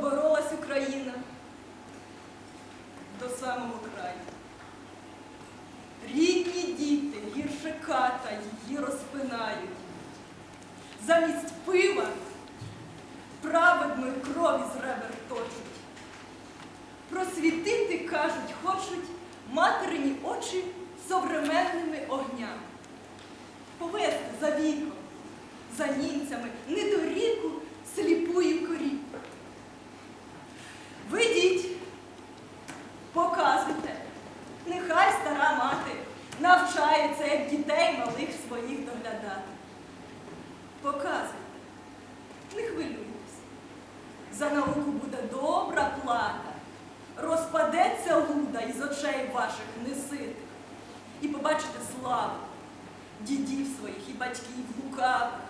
боролась Україна до самого краю. Рідні діти гірше ката її розпинають. Замість пива праведної крові з ребер точуть. Просвітити, кажуть, хочуть материні очі современними огнями. Повести за віком, за німцями, навчається, як дітей малих своїх доглядати. Показуйте, не хвилюйтесь. За науку буде добра плата. Розпадеться луда із очей ваших неситих. І побачите славу дідів своїх і батьків лукавих.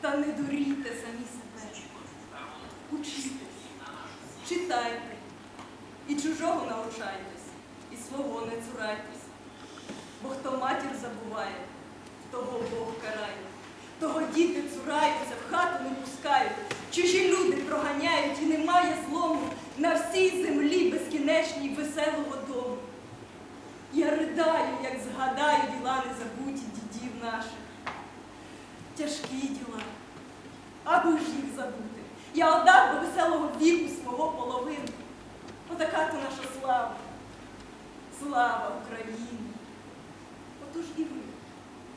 Та не дурійте самі себе. Учітесь, читайте, і чужого навчайтесь, і свого не цурайтесь. Бо хто матір забуває, того Бог карає. Того діти цураються, в хату не пускають, чужі люди проганяють, і немає злому на всій землі безкінечній веселого дому. Я ридаю, як згадаю діла незабуті дідів наших. Тяжкі діла, аби ж їх забути. Я отдав до веселого віку свого половину. Отака то наша слава. Слава Україні! Отож і ви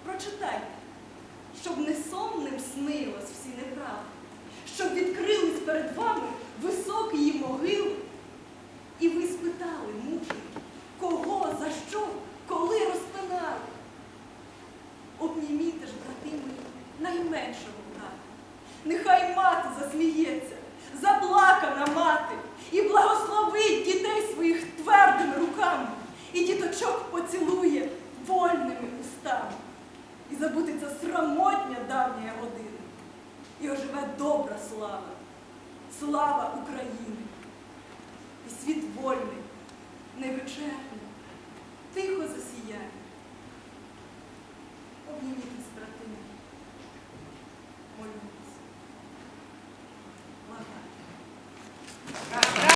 прочитайте, щоб не сонним снилось всі неправди, щоб відкрились перед вами високі її могили, і ви спитали, мужики, кого, за що, коли розпинали. Обніміте ж, брати мої, найменшого брата. Нехай мати засміється, заплакана мати, і благословить дітей І забудеться срамотня давня година. І оживе добра слава, слава України. І світ вольний, невичерпний, тихо засіяє.